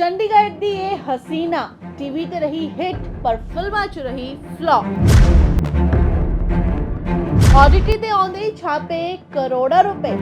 ਚੰਡੀਗੜ੍ਹ ਦੀ ਇਹ ਹਸੀਨਾ ਟੀਵੀ ਤੇ ਰਹੀ ਹਿੱਟ ਪਰ ਫਿਲਮਾਂ 'ਚ ਰਹੀ ਫਲॉप ਆਡਿਟੀ ਤੇ ਆਉਂਦੇ ਹੀ ਛਾਪੇ ਕਰੋੜਾਂ ਰੁਪਏ।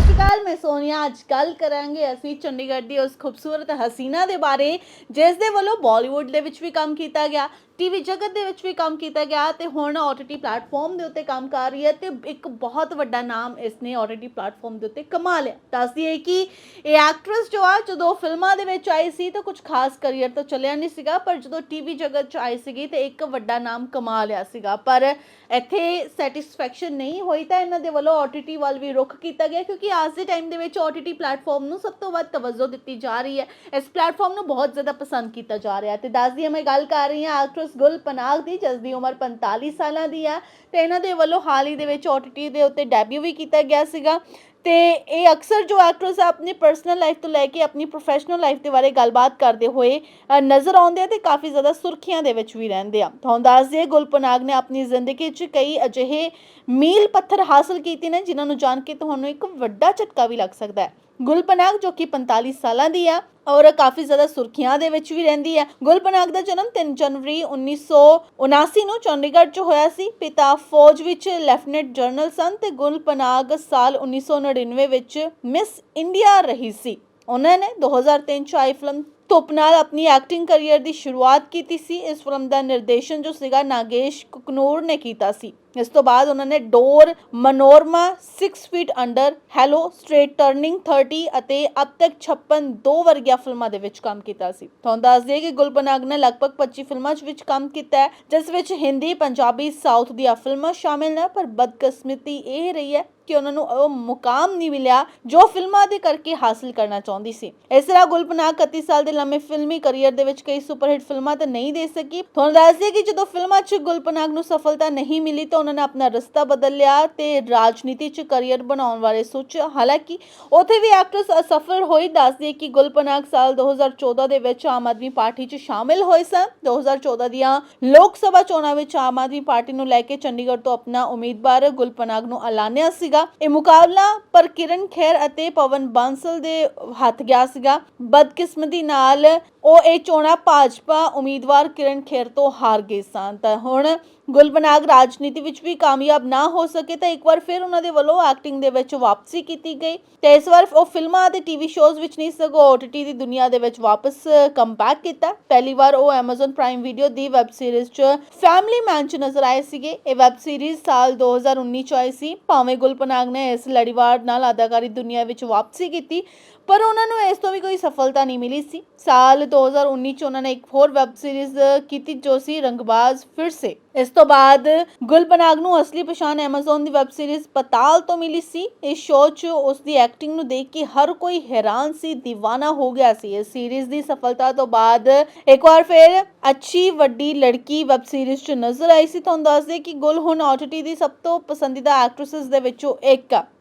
ਸਤਿ ਸ਼੍ਰੀ ਅਕਾਲ ਮੈਂ ਸੋਨੀਆ ਅੱਜ ਗੱਲ ਕਰਾਂਗੇ ਅਸੀਂ ਚੰਡੀਗੜ੍ਹ ਦੀ ਉਸ ਖੂਬਸੂਰਤ ਹਸੀਨਾ ਦੇ ਬਾਰੇ, ਜਿਸ ਦੇ ਵੱਲੋਂ ਬਾਲੀਵੁੱਡ ਦੇ ਵਿੱਚ ਵੀ ਕੰਮ ਕੀਤਾ ਗਿਆ, ਟੀਵੀ ਜਗਤ ਦੇ ਵਿੱਚ ਵੀ ਕੰਮ ਕੀਤਾ ਗਿਆ ਤੇ ਹੁਣ OTT ਪਲੇਟਫਾਰਮ ਦੇ ਉੱਤੇ ਕੰਮ ਕਰ ਰਹੀ ਹੈ ਤੇ ਇੱਕ ਬਹੁਤ ਵੱਡਾ ਨਾਮ ਇਸਨੇ OTT ਪਲੇਟਫਾਰਮ ਦੇ ਉੱਤੇ ਕਮਾ ਲਿਆ। ਦੱਸਦੀ ਹੈ ਕਿ ਇਹ ਐਕਟਰੈਸ ਜੋ ਆ, ਜਦੋਂ ਫਿਲਮਾਂ ਦੇ ਵਿੱਚ ਆਈ ਸੀ ਤਾਂ ਕੁਝ ਖਾਸ ਕਰੀਅਰ ਤਾਂ ਚੱਲਿਆ ਨਹੀਂ ਸੀਗਾ, ਪਰ ਜਦੋਂ ਟੀਵੀ ਜਗਤ 'ਚ ਆਈ ਸੀਗੀ ਤੇ ਇੱਕ ਵੱਡਾ ਨਾਮ ਕਮਾ ਲਿਆ ਸੀਗਾ। ਪਰ ਇੱਥੇ ਸੈਟੀਸਫੈਕਸ਼ਨ ਨਹੀਂ ਹੋਈ ਤਾਂ ਇਹਨਾਂ ਦੇ ਵੱਲੋਂ OTT ਵੱਲ ਵੀ ਰੁਖ ਕੀਤਾ ਗਿਆ ਕਿਉਂਕਿ ਅੱਜ ਦੇ ਟਾਈਮ ਦੇ ਵਿੱਚ OTT ਪਲੇਟਫਾਰਮ ਨੂੰ ਸਭ ਤੋਂ ਵੱਧ ਤਵੱਜੋ ਦਿੱਤੀ ਜਾ ਰਹੀ ਹੈ। ਇਸ ਪਲੇਟਫਾਰਮ ਨੂੰ ਬਹੁਤ ਜ਼ਿਆਦਾ ਪਸੰਦ ਕੀਤਾ ਜਾ ਰਿਹਾ ਹੈ। ਤੇ ਦੱਸਦੀ ਹਾਂ, ਮੈਂ ਗੱਲ ਕਰ ਰਹੀ ਹਾਂ ਐਕਟਰੈਸ ਗੁਲ ਪਨਾਗ ਦੀ ਜਿਸ ਦੀ ਉਮਰ 45 ਸਾਲਾਂ ਦੀ ਹੈ। ਤੇ ਇਹਨਾਂ ਦੇ ਵੱਲੋਂ ਹਾਲ ਹੀ ਦੇ ਵਿੱਚ OTT ਦੇ ਉੱਤੇ ਡੈਬਿਊ ਵੀ ਕੀਤਾ ਗਿਆ ਸੀਗਾ। ਤੇ ਇਹ ਅਕਸਰ ਜੋ ਐਕਟਰਸ ਆਪਣੀ ਪਰਸਨਲ ਲਾਈਫ ਤੋਂ ਲੈ ਕੇ ਆਪਣੀ ਪ੍ਰੋਫੈਸ਼ਨਲ ਲਾਈਫ ਦੇ ਬਾਰੇ ਗੱਲਬਾਤ ਕਰਦੇ ਹੋਏ ਨਜ਼ਰ ਆਉਂਦੇ ਆ ਤੇ ਕਾਫੀ ਜ਼ਿਆਦਾ ਸੁਰਖੀਆਂ ਦੇ ਵਿੱਚ ਵੀ ਰਹਿੰਦੇ ਆ। ਤੁਹਾਨੂੰ ਦੱਸ ਦਈਏ ਗੁਲਪਨਾਗ ਨੇ ਆਪਣੀ ਜ਼ਿੰਦਗੀ 'ਚ ਕਈ ਅਜਿਹੇ ਮੀਲ ਪੱਥਰ ਹਾਸਲ ਕੀਤੇ ਨੇ, ਜਿਨ੍ਹਾਂ ਨੂੰ ਜਾਣ ਕੇ ਤੁਹਾਨੂੰ ਇੱਕ ਵੱਡਾ ਝਟਕਾ ਵੀ ਲੱਗ ਸਕਦਾ ਹੈ। ਗੁਲਪਨਾਗ ਜੋ ਕਿ 45 ਸਾਲਾਂ ਦੀ ਆ ਔਰ ਕਾਫੀ ਜ਼ਿਆਦਾ ਸੁਰਖੀਆਂ ਦੇ ਵਿੱਚ ਵੀ ਰਹਿੰਦੀ ਹੈ ਗੁਲਪਨਾਗ ਦਾ ਜਨਮ 3 ਜਨਵਰੀ 1979 ਨੂੰ ਚੰਡੀਗੜ੍ਹ 'ਚ ਹੋਇਆ ਸੀ। ਪਿਤਾ ਫੌਜ ਵਿੱਚ ਲੈਫਟੀਨੈਂਟ ਜਨਰਲ ਸਨ ਤੇ ਗੁਲਪਨਾਗ ਸਾਲ 1999 ਵਿੱਚ ਮਿਸ ਇੰਡੀਆ ਰਹੀ ਸੀ। ਉਹਨਾਂ ਨੇ 2003 ਚ ਆਈ ਫਿਲਮ ਧੁੱਪ ਨਾਲ ਆਪਣੀ ਐਕਟਿੰਗ ਕੈਰੀਅਰ ਦੀ ਸ਼ੁਰੂਆਤ ਕੀਤੀ ਸੀ। ਇਸ ਫਿਲਮ ਦਾ ਨਿਰਦੇਸ਼ਨ ਜੋ ਸੀਗਾ, ਨਾਗੇਸ਼ ਕੁਕਨੂਰ ਨੇ ਕੀਤਾ ਸੀ। ਇਸ ਤੋਂ ਬਾਅਦ ਉਹਨਾਂ ਨੇ ਡੋਰ Manorama 6 feet under hello straight turning 30 ਅਤੇ ਅਬ ਤੱਕ 56 ਦੋ ਵਰਗੀਆਂ ਫਿਲਮਾਂ ਦੇ ਵਿੱਚ ਕੰਮ ਕੀਤਾ ਸੀ। ਤੁਹਾਨੂੰ ਦੱਸ ਦਈਏ ਕਿ ਗੁਲਪਨਾਗ ਨੇ ਲਗਭਗ 25 ਫਿਲਮਾਂ 'ਚ ਵਿੱਚ ਕੰਮ ਕੀਤਾ ਹੈ, ਜਿਸ ਵਿੱਚ ਹਿੰਦੀ, ਪੰਜਾਬੀ ਸਾਊਥ ਦੀਆਂ ਫਿਲਮਾਂ ਸ਼ਾਮਿਲ ਨੇ। ਪਰ ਬਦਕਿਸਮਤੀ ਇਹ ਰਹੀ ਹੈ ਕਿ ਉਹਨਾਂ ਨੂੰ ਉਹ ਮੁਕਾਮ ਨਹੀਂ ਮਿਲਿਆ ਜੋ ਫਿਲਮਾਂ ਦੇ ਕਰਕੇ ਹਾਸਲ ਕਰਨਾ ਚਾਹੁੰਦੀ ਸੀ। ਇਸ ਤਰ੍ਹਾਂ ਗੁਲਪਨਾਗ 31 ਸਾਲ ਦੇ ਲੰਮੇ ਫਿਲਮੀ ਕੈਰੀਅਰ ਦੇ ਵਿੱਚ ਕਈ ਸੁਪਰਹਿੱਟ ਫਿਲਮਾਂ ਤਾਂ ਨਹੀਂ ਦੇ ਸਕੀ। ਤੁਹਾਨੂੰ ਦੱਸ ਦਈਏ ਕਿ ਜਦੋਂ ਫਿਲਮਾਂ 'ਚ ਗੁਲਪਨਾਗ ਨੂੰ ਸਫਲਤਾ ਨਹੀਂ ਮਿਲੀ ਤਾਂ ਉਹਨਾਂ ਨੇ ਆਪਣਾ ਰਸਤਾ ਬਦਲ ਲਿਆ ਤੇ ਰਾਜਨੀਤੀ 'ਚ ਕੈਰੀਅਰ ਬਣਾਉਣ ਬਾਰੇ ਸੋਚਿਆ। ਹਾਲਾਂਕਿ ਉੱਥੇ ਵੀ ਐਕਟਰਸ ਅਸਫਲ ਹੋਈ ਦੱਸ ਦਈਏ ਕਿ ਗੁਲਪਨਾਗ ਸਾਲ 2014 ਦੇ ਵਿੱਚ ਆਮ ਆਦਮੀ ਪਾਰਟੀ 'ਚ ਸ਼ਾਮਿਲ ਹੋਏ ਸਨ। 2014 ਦੀਆਂ ਲੋਕ ਸਭਾ ਚੋਣਾਂ ਵਿੱਚ ਆਮ ਆਦਮੀ ਪਾਰਟੀ ਨੂੰ ਲੈ ਕੇ ਚੰਡੀਗੜ੍ਹ ਤੋਂ ਆਪਣਾ ਉਮੀਦਵਾਰ ਗੁਲਪਨਾਗ ਨੂੰ ਐਲਾਨਿਆ ਸੀਗਾ। ਇਹ ਮੁਕਾਬਲਾ ਪਰ ਕਿਰਨ ਖੇਰ ਅਤੇ ਪਵਨ ਬਾਂਸਲ ਦੇ ਹੱਥ ਗਿਆ ਸੀਗਾ। ਬਦਕਿਸਮਤੀ ਨਾਲ Finale ਉਹ ਇਹ ਚੋਣਾਂ ਭਾਜਪਾ ਉਮੀਦਵਾਰ ਕਿਰਨ ਖੇਰ ਤੋਂ ਹਾਰ ਗਏ ਸਨ। ਤਾਂ ਹੁਣ ਗੁਲਬਨਾਗ ਰਾਜਨੀਤੀ ਵਿੱਚ ਵੀ ਕਾਮਯਾਬ ਨਾ ਹੋ ਸਕੇ ਤਾਂ ਇੱਕ ਵਾਰ ਫਿਰ ਉਹਨਾਂ ਦੇ ਵੱਲੋਂ ਐਕਟਿੰਗ ਦੇ ਵਿੱਚ ਵਾਪਸੀ ਕੀਤੀ ਗਈ ਤੇ ਇਸ ਵਾਰ ਉਹ ਫਿਲਮਾਂ ਅਤੇ ਟੀਵੀ ਸ਼ੋਜ਼ ਵਿੱਚ ਨਹੀਂ, ਸਗੋਂ OTT ਦੀ ਦੁਨੀਆ ਦੇ ਵਿੱਚ ਵਾਪਸ ਕਮਬੈਕ ਕੀਤਾ। ਪਹਿਲੀ ਵਾਰ ਉਹ Amazon Prime Video ਦੀ ਵੈਬ ਸੀਰੀਜ਼ 'ਚ ਫੈਮਿਲੀ ਮੈਨ 'ਚ ਨਜ਼ਰ ਆਏ ਸੀਗੇ। ਇਹ ਵੈਬ ਸੀਰੀਜ਼ ਸਾਲ 2019 'ਚ ਆਈ ਸੀ। ਭਾਵੇਂ ਗੁਲਪਨਾਗ ਨੇ ਇਸ ਲੜੀਵਾਰ ਨਾਲ ਅਦਾਕਾਰੀ ਦੁਨੀਆ ਵਿੱਚ ਵਾਪਸੀ ਕੀਤੀ, ਪਰ ਉਹਨਾਂ ਨੂੰ ਇਸ ਤੋਂ ਵੀ ਕੋਈ ਸਫਲਤਾ ਨਹੀਂ ਮਿਲੀ ਸੀ। ਸਾਲ 2019 ਚ ਉਹਨਾਂ ਨੇ ਇੱਕ ਹੋਰ ਵੈਬ ਸੀਰੀਜ਼ ਕੀਤੀ ਜੋ ਸੀ ਰੰਗਬਾਜ਼ ਫਿਰ ਸੇ। ਇਸ ਤੋਂ ਬਾਅਦ ਗੁਲਬਨਾਗ ਨੂੰ ਅਸਲੀ ਪਛਾਣ Amazon ਦੀ ਵੈਬ ਸੀਰੀਜ਼ ਪਤਾਲ ਤੋਂ ਮਿਲੀ ਸੀ। ਇਸ ਸ਼ੋਅ 'ਚ ਉਸ ਦੀ ਐਕਟਿੰਗ ਨੂੰ ਦੇਖ ਕੇ ਹਰ ਕੋਈ ਹੈਰਾਨ ਸੀ, دیਵਾਨਾ ਹੋ ਗਿਆ ਸੀ। ਇਸ ਸੀਰੀਜ਼ ਦੀ ਸਫਲਤਾ ਤੋਂ ਬਾਅਦ ਇੱਕ ਵਾਰ ਫਿਰ ਅੱਛੀ ਵੱਡੀ ਲੜਕੀ ਵੈਬ ਸੀਰੀਜ਼ 'ਚ ਨਜ਼ਰ ਆਈ ਸੀ। ਤੁਹਾਨੂੰ ਦੱਸ ਦੇ ਕਿ ਗੁਲ ਹੁਣ OTT ਦੀ ਸਭ ਤੋਂ ਪਸੰਦੀਦਾ ਐਕਟ੍ਰੈਸਸ ਦੇ ਵਿੱਚੋਂ ਇੱਕ ਆ।